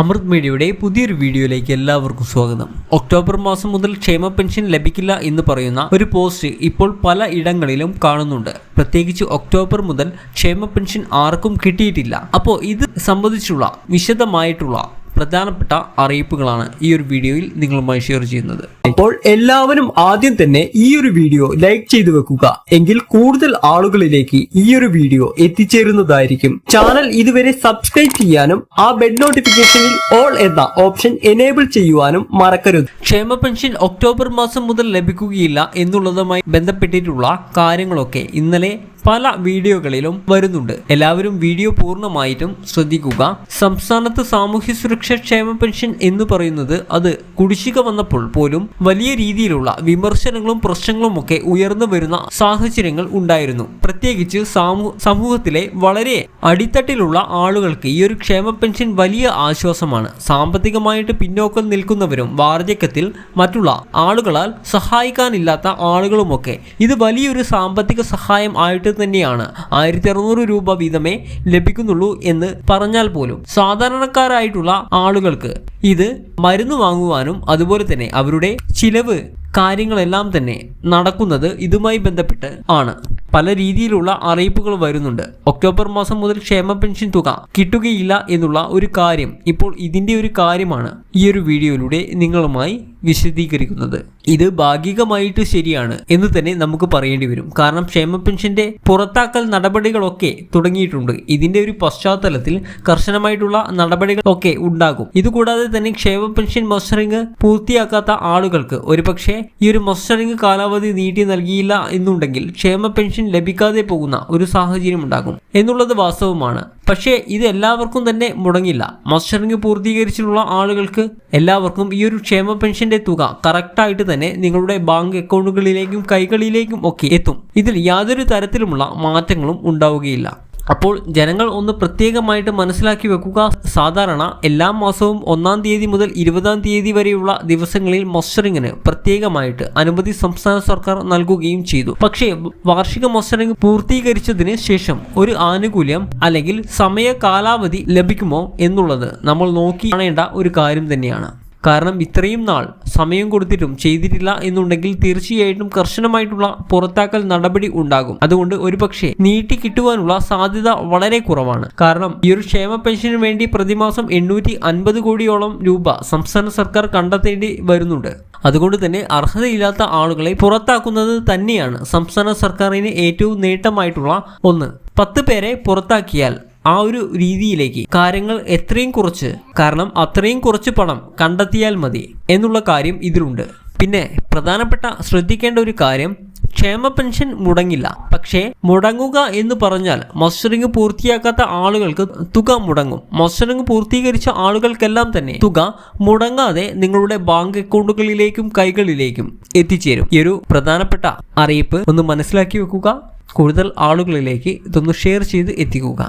അമൃത് മീഡിയയുടെ പുതിയൊരു വീഡിയോയിലേക്ക് എല്ലാവർക്കും സ്വാഗതം. ഒക്ടോബർ മാസം മുതൽ ക്ഷേമ പെൻഷൻ ലഭിക്കില്ല എന്ന് പറയുന്ന ഒരു പോസ്റ്റ് ഇപ്പോൾ പല ഇടങ്ങളിലും കാണുന്നുണ്ട്. പ്രത്യേകിച്ച് ഒക്ടോബർ മുതൽ ക്ഷേമ പെൻഷൻ ആർക്കും കിട്ടിയിട്ടില്ല. അപ്പോൾ ഇത് സംബന്ധിച്ചുള്ള വിശദമായിട്ടുള്ള പ്രധാനപ്പെട്ട അറിയിപ്പുകളാണ് ഈ ഒരു വീഡിയോയിൽ നിങ്ങളുമായി ഷെയർ ചെയ്യുന്നത്. അപ്പോൾ എല്ലാവരും ആദ്യം തന്നെ ഈ ഒരു വീഡിയോ ലൈക്ക് ചെയ്തു വെക്കുക. എങ്കിൽ കൂടുതൽ ആളുകളിലേക്ക് ഈ ഒരു വീഡിയോ എത്തിച്ചേരുന്നതായിരിക്കും. ചാനൽ ഇതുവരെ സബ്സ്ക്രൈബ് ചെയ്യാനും ആ ബെഡ് നോട്ടിഫിക്കേഷനിൽ ഓൾ എന്ന ഓപ്ഷൻ എനേബിൾ ചെയ്യുവാനും മറക്കരുത്. ക്ഷേമ പെൻഷൻ ഒക്ടോബർ മാസം മുതൽ ലഭിക്കുകയില്ല എന്നുള്ളതുമായി ബന്ധപ്പെട്ടിട്ടുള്ള കാര്യങ്ങളൊക്കെ ഇന്നലെ പല വീഡിയോകളിലും വരുന്നുണ്ട്. എല്ലാവരും വീഡിയോ പൂർണമായിട്ടും ശ്രദ്ധിക്കുക. സംസ്ഥാനത്ത് സാമൂഹ്യ സുരക്ഷാ ക്ഷേമ പെൻഷൻ എന്ന് പറയുന്നത് അത് കുടിശ്ശിക വന്നപ്പോൾ പോലും വലിയ രീതിയിലുള്ള വിമർശനങ്ങളും പ്രശ്നങ്ങളും ഒക്കെ ഉയർന്നു വരുന്ന സാഹചര്യങ്ങൾ ഉണ്ടായിരുന്നു. പ്രത്യേകിച്ച് സമൂഹത്തിലെ വളരെ അടിത്തട്ടിലുള്ള ആളുകൾക്ക് ഈ ഒരു ക്ഷേമ പെൻഷൻ വലിയ ആശ്വാസമാണ്. സാമ്പത്തികമായിട്ട് പിന്നോക്കം നിൽക്കുന്നവരും വാർദ്ധക്യത്തിൽ മറ്റുള്ള ആളുകളാൽ സഹായിക്കാനില്ലാത്ത ആളുകളുമൊക്കെ ഇത് വലിയൊരു സാമ്പത്തിക സഹായം ആയിട്ട് തന്നെയാണ്. ആയിരത്തി അറുന്നൂറ് രൂപ വീതമേ ലഭിക്കുന്നുള്ളൂ എന്ന് പറഞ്ഞാൽ പോലും സാധാരണക്കാരായിട്ടുള്ള ആളുകൾക്ക് ഇത് മരുന്ന് വാങ്ങുവാനും അതുപോലെ തന്നെ അവരുടെ ചിലവ് കാര്യങ്ങളെല്ലാം തന്നെ നടക്കുന്നത് ഇതുമായി ബന്ധപ്പെട്ട് ആണ്. പല രീതിയിലുള്ള അറിയിപ്പുകൾ വരുന്നുണ്ട്. ഒക്ടോബർ മാസം മുതൽ ക്ഷേമ പെൻഷൻ തുക കിട്ടുകയില്ല എന്നുള്ള ഒരു കാര്യം ഇപ്പോൾ ഇതിന്റെ ഒരു കാര്യമാണ് ഈ ഒരു വീഡിയോയിലൂടെ നിങ്ങളുമായി വിശദീകരിക്കുന്നത്. ഇത് ഭാഗികമായിട്ട് ശരിയാണ് എന്ന് തന്നെ നമുക്ക് പറയേണ്ടി വരും. കാരണം ക്ഷേമ പെൻഷന്റെ പുറത്താക്കൽ നടപടികളൊക്കെ തുടങ്ങിയിട്ടുണ്ട്. ഇതിന്റെ ഒരു പശ്ചാത്തലത്തിൽ കർശനമായിട്ടുള്ള നടപടികൾ ഒക്കെ ഉണ്ടാകും. ഇതുകൂടാതെ തന്നെ ക്ഷേമ പെൻഷൻ മസ്റ്ററിംഗ് പൂർത്തിയാക്കാത്ത ആളുകൾക്ക് ഒരുപക്ഷെ ഈ ഒരു മസ്റ്ററിംഗ് കാലാവധി നീട്ടി നൽകിയില്ല എന്നുണ്ടെങ്കിൽ ക്ഷേമ പെൻഷൻ ലഭിക്കാതെ പോകുന്ന ഒരു സാഹചര്യം ഉണ്ടാകും. എന്നുള്ളത് വാസ്തവമാണ്. പക്ഷേ ഇത് എല്ലാവർക്കും തന്നെ മുടങ്ങില്ല. മസ്റ്ററിംഗ് പൂർത്തീകരിച്ചിട്ടുള്ള ആളുകൾക്ക് എല്ലാവർക്കും ഈ ഒരു ക്ഷേമ പെൻഷന്റെ തുക കറക്റ്റായിട്ട് തന്നെ നിങ്ങളുടെ ബാങ്ക് അക്കൗണ്ടുകളിലേക്കും കൈകളിലേക്കും ഒക്കെ എത്തും. ഇതിൽ യാതൊരു തരത്തിലുമുള്ള മാറ്റങ്ങളും ഉണ്ടാവുകയില്ല. അപ്പോൾ ജനങ്ങൾ ഒന്ന് പ്രത്യേകമായിട്ട് മനസ്സിലാക്കി വെക്കുക. സാധാരണ എല്ലാ മാസവും ഒന്നാം തീയതി മുതൽ ഇരുപതാം തീയതി വരെയുള്ള ദിവസങ്ങളിൽ മസ്റ്ററിങ്ങിന് പ്രത്യേകമായിട്ട് അനുമതി സംസ്ഥാന സർക്കാർ നൽകുകയും ചെയ്തു. പക്ഷേ വാർഷിക മസ്റ്ററിംഗ് പൂർത്തീകരിച്ചതിന് ശേഷം ഒരു ആനുകൂല്യം അല്ലെങ്കിൽ സമയ കാലാവധി ലഭിക്കുമോ എന്നുള്ളത് നമ്മൾ നോക്കി കാണേണ്ട ഒരു കാര്യം തന്നെയാണ്. കാരണം ഇത്രയും നാൾ സമയം കൊടുത്തിട്ടും ചെയ്തിട്ടില്ല എന്നുണ്ടെങ്കിൽ തീർച്ചയായിട്ടും കർശനമായിട്ടുള്ള പുറത്താക്കൽ നടപടി ഉണ്ടാകും. അതുകൊണ്ട് ഒരുപക്ഷെ നീട്ടി കിട്ടുവാനുള്ള സാധ്യത വളരെ കുറവാണ്. കാരണം ഈ ഒരു ക്ഷേമ പെൻഷന് വേണ്ടി പ്രതിമാസം എണ്ണൂറ്റി അൻപത് കോടിയോളം രൂപ സംസ്ഥാന സർക്കാർ കണ്ടെത്തേണ്ടി വരുന്നുണ്ട്. അതുകൊണ്ട് തന്നെ അർഹതയില്ലാത്ത ആളുകളെ പുറത്താക്കുന്നത് തന്നെയാണ് സംസ്ഥാന സർക്കാരിന് ഏറ്റവും നേട്ടമായിട്ടുള്ള ഒന്ന്. പത്ത് പേരെ പുറത്താക്കിയാൽ ആ ഒരു രീതിയിലേക്ക് കാര്യങ്ങൾ എത്രയും കുറച്ച് കാരണം അത്രയും കുറച്ച് പണം കണ്ടെത്തിയാൽ മതി എന്നുള്ള കാര്യം ഇതിലുണ്ട്. പിന്നെ പ്രധാനപ്പെട്ട ശ്രദ്ധിക്കേണ്ട ഒരു കാര്യം ക്ഷേമ പെൻഷൻ മുടങ്ങില്ല. പക്ഷേ മുടങ്ങുക എന്ന് പറഞ്ഞാൽ മസ്റ്ററിംഗ് പൂർത്തിയാക്കാത്ത ആളുകൾക്ക് തുക മുടങ്ങും. മസ്റ്ററിംഗ് പൂർത്തീകരിച്ച ആളുകൾക്കെല്ലാം തന്നെ തുക മുടങ്ങാതെ നിങ്ങളുടെ ബാങ്ക് അക്കൗണ്ടുകളിലേക്കും കൈകളിലേക്കും എത്തിച്ചേരും. ഈ ഒരു പ്രധാനപ്പെട്ട അറിയിപ്പ് ഒന്ന് മനസ്സിലാക്കി വെക്കുക. കൂടുതൽ ആളുകളിലേക്ക് ഇതൊന്ന് ഷെയർ ചെയ്ത് എത്തിക്കുക.